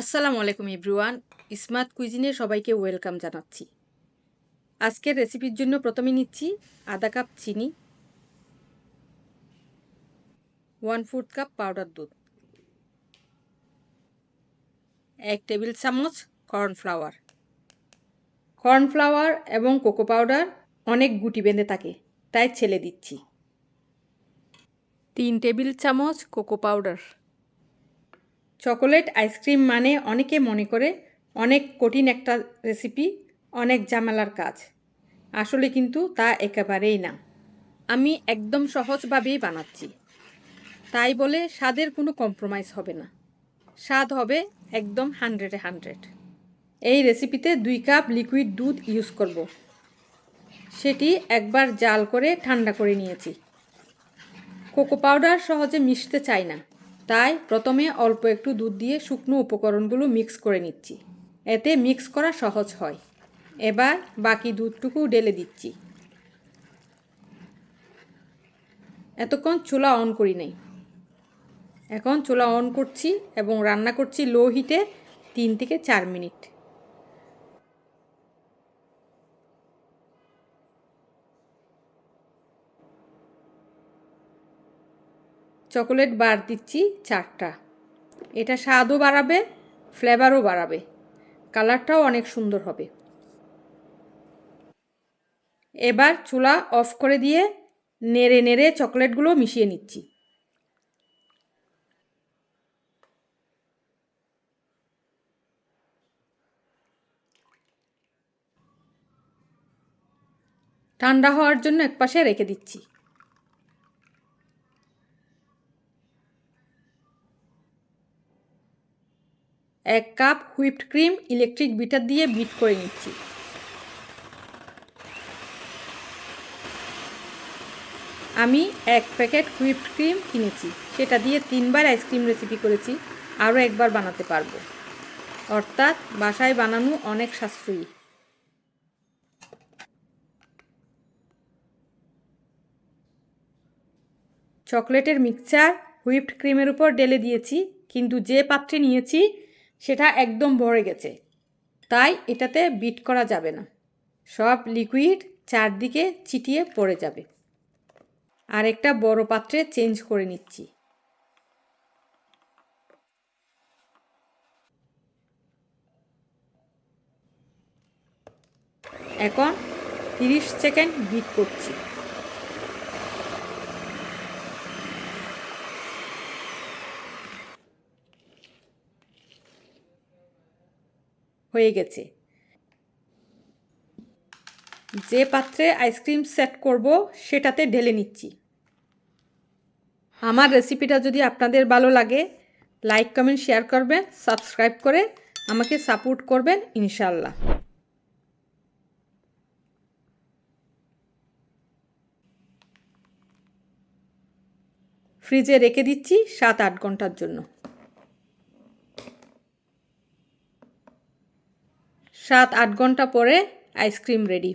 আসসালামু আলাইকুম ইব্রুয়ান স্মার্ট কুইজিনে সবাইকে ওয়েলকাম জানাচ্ছি। আজকের রেসিপির জন্য প্রথমে নিচ্ছি আধা কাপ চিনি, ওয়ান ফোর্থ কাপ পাউডার দুধ, এক টেবিল চামচ কর্নফ্লাওয়ার কর্নফ্লাওয়ার এবং কোকো পাউডার অনেক গুটি বেঁধে থাকে, তাই ছেলে দিচ্ছি। তিন টেবিল চামচ কোকো পাউডার। চকোলেট আইসক্রিম মানে অনেকে মনে করে অনেক কঠিন একটা রেসিপি, অনেক ঝামেলার কাজ। আসলে কিন্তু তা একেবারেই না। আমি একদম সহজভাবেই বানাচ্ছি। তাই বলে স্বাদের কোনো কম্প্রোমাইজ হবে না। স্বাদ হবে একদম হান্ড্রেডে হান্ড্রেড এই রেসিপিতে দুই কাপ লিকুইড দুধ ইউজ করব। সেটি একবার জাল করে ঠান্ডা করে নিয়েছি। কোকো পাউডার সহজে মিশতে চায় না। তাই প্রথমে অল্প একটু দুধ দিয়ে শুকনো উপকরণগুলো মিক্স করে নিচ্ছি। এতে মিক্স করা সহজ হয়। এবার বাকি দুধটুকু ঢেলে দিচ্ছি। এতক্ষণ চুলা অন করি নাই। এখন চুলা অন করছি এবং রান্না করছি লো হিটে তিন থেকে চার মিনিট। চকোলেট বার দিচ্ছি চারটা। এটা স্বাদও বাড়াবে ফ্লেভারও বাড়াবে। কালারটাও অনেক সুন্দর হবে। এবার চুলা অফ করে দিয়ে নেড়ে নেড়ে চকলেটগুলো মিশিয়ে নিচ্ছি। ঠান্ডা হওয়ার জন্য একপাশে রেখে দিচ্ছি। এক cup whipped cream electric beater দিয়ে বিট করে নিচ্ছি। আমি এক প্যাকেট হুইপড ক্রিম কিনেছি। সেটা দিয়ে তিনবার আইসক্রিম রেসিপি করেছি। আরও একবার বানাতে পারব। অর্থাৎ বাসায় বানানো অনেক সাশ্রয়ী। চকলেটের মিক্সচার হুইপড ক্রিমের উপর ডেলে দিয়েছি। কিন্তু যে পাত্রে নিয়েছি সেটা একদম ভরে গেছে। তাই এটাতে বিট করা যাবে না। সব লিকুইড চারদিকে চিটিয়ে পড়ে যাবে। আর একটা বড় পাত্রে চেঞ্জ করে নিচ্ছি। এখন তিরিশ সেকেন্ড বিট করছি। হয়ে গেছে। যে পাত্রে আইসক্রিম সেট করব, সেটাতে ঢেলে নিচ্ছি। আমার রেসিপিটা যদি আপনাদের ভালো লাগে লাইক কমেন্ট শেয়ার করবেন সাবস্ক্রাইব করে আমাকে সাপোর্ট করবেন ইনশাল্লাহ ফ্রিজে রেখে দিচ্ছি সাত আট ঘণ্টার জন্য। সাত আট ঘণ্টা পরে ice cream ready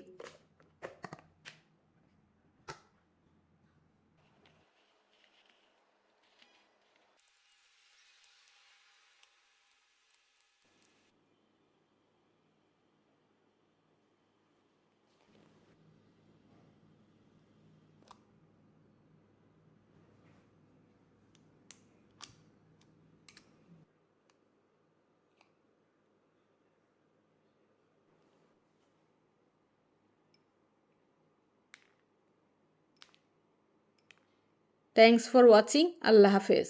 thanks for watching আল্লাহ হাফেজ